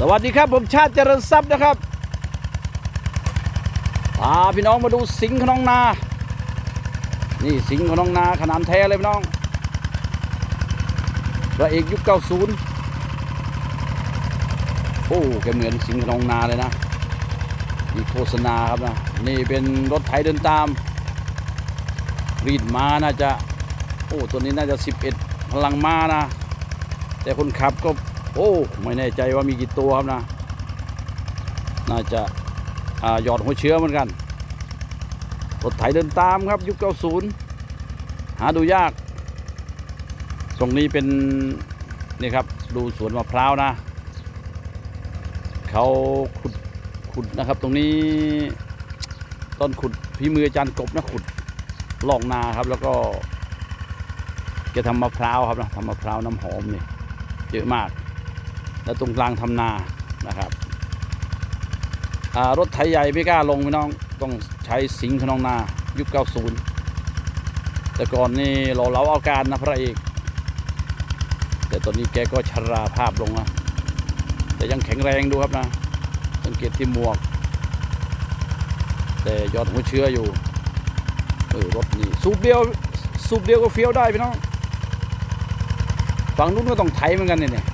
สวัสดีครับผมชาติเจริญทรัพย์นะครับพาพี่น้องมาดูสิงห์ขนองนา นี่สิงห์ขนองนาขนาดแท้เลยพี่น้องพระเอกยุค90 โอ้แกเหมือนสิงห์ขนองนาเลยนะมีโฆษณาครับนะ นี่เป็นรถไถเดินตาม รีดมาน่าจะ โอ้ ตัวนี้น่าจะ 11 พลังม้านะ แต่คนขับก็ โอ้ไม่แน่ใจว่ามีกี่ตัวครับนะน่าจะอาหยอดหัวเชื้อเหมือนกันรถไถเดินตามครับยุค90 หาดูยากตรงนี้เป็นนี่ครับดูสวนมะพร้าวนะเขาขุดขุดนะครับ ตรงนี้ต้นขุดพี่มืออาจารย์กบนะขุดลอกนาครับ แล้วก็แกทำมะพร้าวครับนะทำมะพร้าวน้ำหอมนี่เยอะมาก แล้วตรงกลางทำนานะครับรถไถใหญ่ไม่กล้าลงพี่น้องต้องใช้สิงห์ขนองนายุค 90 แต่ก่อนนี่เราเล้าเอาการนะพระเอกแต่ตอนนี้แกก็ชราภาพลงนะแต่ยังแข็งแรงดูครับนะ สังเกตที่หมวก แต่ยอดหัวเชื้ออยู่เออรถนี่สูบเดียวสูบเดียวก็เฟี้ยวได้พี่น้องฝั่งนู้นก็ต้องไถเหมือนกันเนี่ย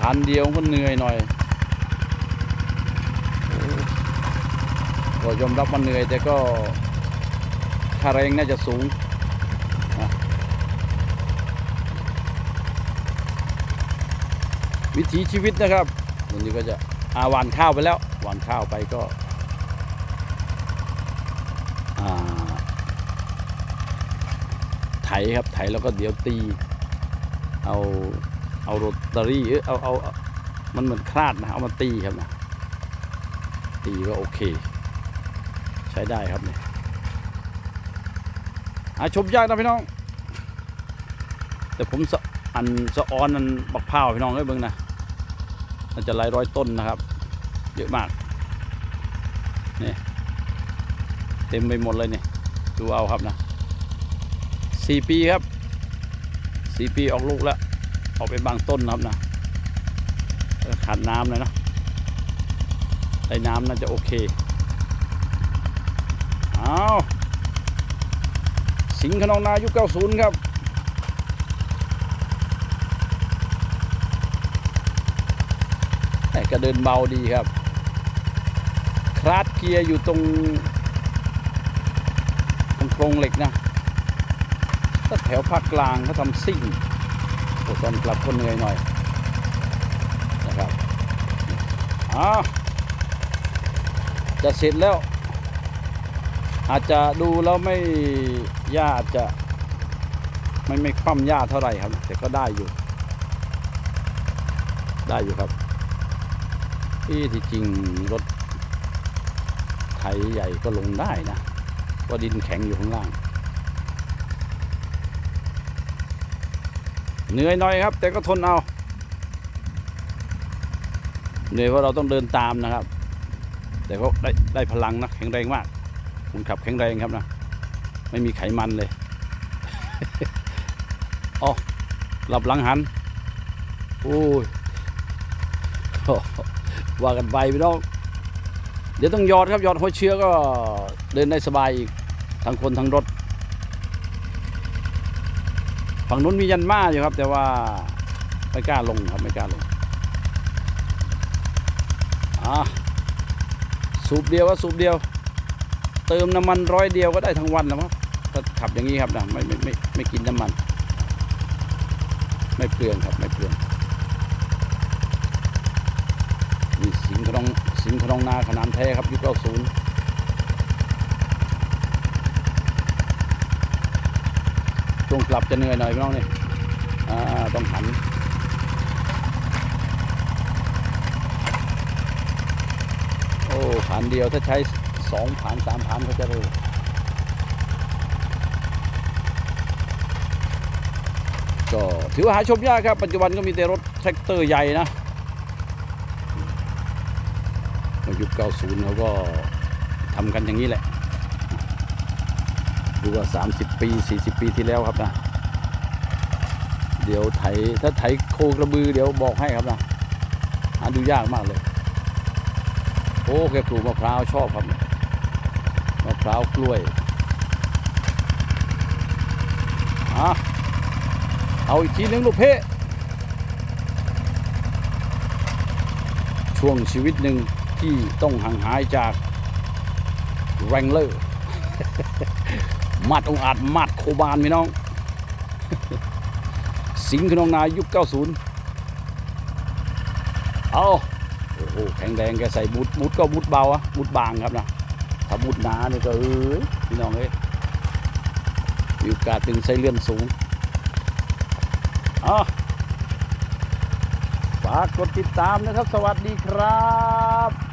พันเดียวก็เหนื่อยหน่อยก็ยอมรับมันเหนื่อยแต่ก็ค่าแรงน่าจะสูงวิถีชีวิตนะครับตรงนี้ก็จะอาหวานข้าวไปแล้วหวานข้าวไปก็ไถครับไถแล้วก็เดี๋ยวตีเอา เอาโรตารี่เออเอาเอามันเหมือนคลาดนะเอามาตีครับนะตีก็โอเค ใช้ได้ครับเนี่ยหาชมยากนะพี่น้อง แต่ผมสะอันสะออนนันบักพร้าวพี่น้องเอ้ยเบิ่งนะมันจะหลายร้อยต้นนะครับ เยอะมากนี่เต็มไปหมดเลยเนี่ยดูเอาครับนะสี่ปีครับสี่ปีออกลูกแล้ว ออกไปบางต้นนะครับนะขาดน้ำเลยนะได้น้ำน่าจะโอเค เอาสิงขนองนายุค90 ครับแต่ก็เดินเบาดีครับ คลาดเกียร์อยู่ตรง ตรงโครงเหล็กนะถ้าแถวภาคกลางเขาทำซิ่ง โอ้ตอนกลับก็เหนื่อยหน่อยนะครับอ่าจะเสร็จแล้ว อาจจะดูแล้วไม่หญ้าอาจจะไม่ไม่คว่ำหญ้าเท่าไหร่ครับ แต่ก็ได้อยู่ ได้อยู่ครับที่ที่จริงรถไถใหญ่ก็ลงได้นะเพราะดินแข็งอยู่ข้างล่าง เหนื่อยหน่อยครับ แต่ก็ทนเอาเหนื่อยเพราะเราต้องเดินตามนะครับ แต่ก็ได้ได้พลังนะแข็งแรงมากคุณขับแข็งแรงครับนะไม่มีไขมันเลยอ๋อหลับหลังหันโอ้ยว่ากันไปพี่น้องเดี๋ยวต้องยอดครับยอดหัวเชื้อก็เดินได้สบายอีกทั้งคนทั้งรถ ฝั่งนู้นมียันมาอยู่ครับ แต่ว่าไม่กล้าลงครับไม่กล้าลงอะสูบเดียวว่าสูบเดียว เติมน้ำมันร้อยเดียวก็ได้ทั้งวันแล้วมั้งถ้าขับอย่างนี้ครับนะไม่ไม่ไม่ไม่กินน้ำมัน ไม่เปลืองครับไม่เปลืองนี่สิงห์ขนองสิงห์ขนองนาขนาดแท้ครับยุคเก้าศูนย์ ช่วงกลับจะเหนื่อยหน่อยพี่น้องนี่ต้องหันโอ้ผ่านเดียวถ้าใช้สองผ่านสามผ่านก็จะเร็วก็ถือว่าหาชมยากครับ ปัจจุบันก็มีแต่รถแทรกเตอร์ใหญ่นะยุค90เขาก็ทำกันอย่างนี้แหละ ดูว่า 30 ปี 40 ปีที่แล้วครับนะ เดี๋ยวไถถ้าไถโคกระบือเดี๋ยวบอกให้ครับนะหาดูยากมากเลย โอ้แกปลูกมะพร้าวชอบครับมะพร้าวกล้วยอะเอาอีกทีนึงลูกเพ่ช่วงชีวิตหนึ่งที่ต้องห่างหายจากแรงเลอร์ มัดองอาจมัดโคบานพี่น้อง สิงห์ขนองนายุค 90 เอาโอ้โหแข็งแรงแกใส่บูทบูทก็บูทเบาอะบูทบางครับนะถ้าบูทหนาเนี่ยก็เอ้ยพี่น้องเอ้ยมีโอกาสเป็นไส้เลื่อนสูงเอฝากกดติดตามนะครับ สวัสดีครับ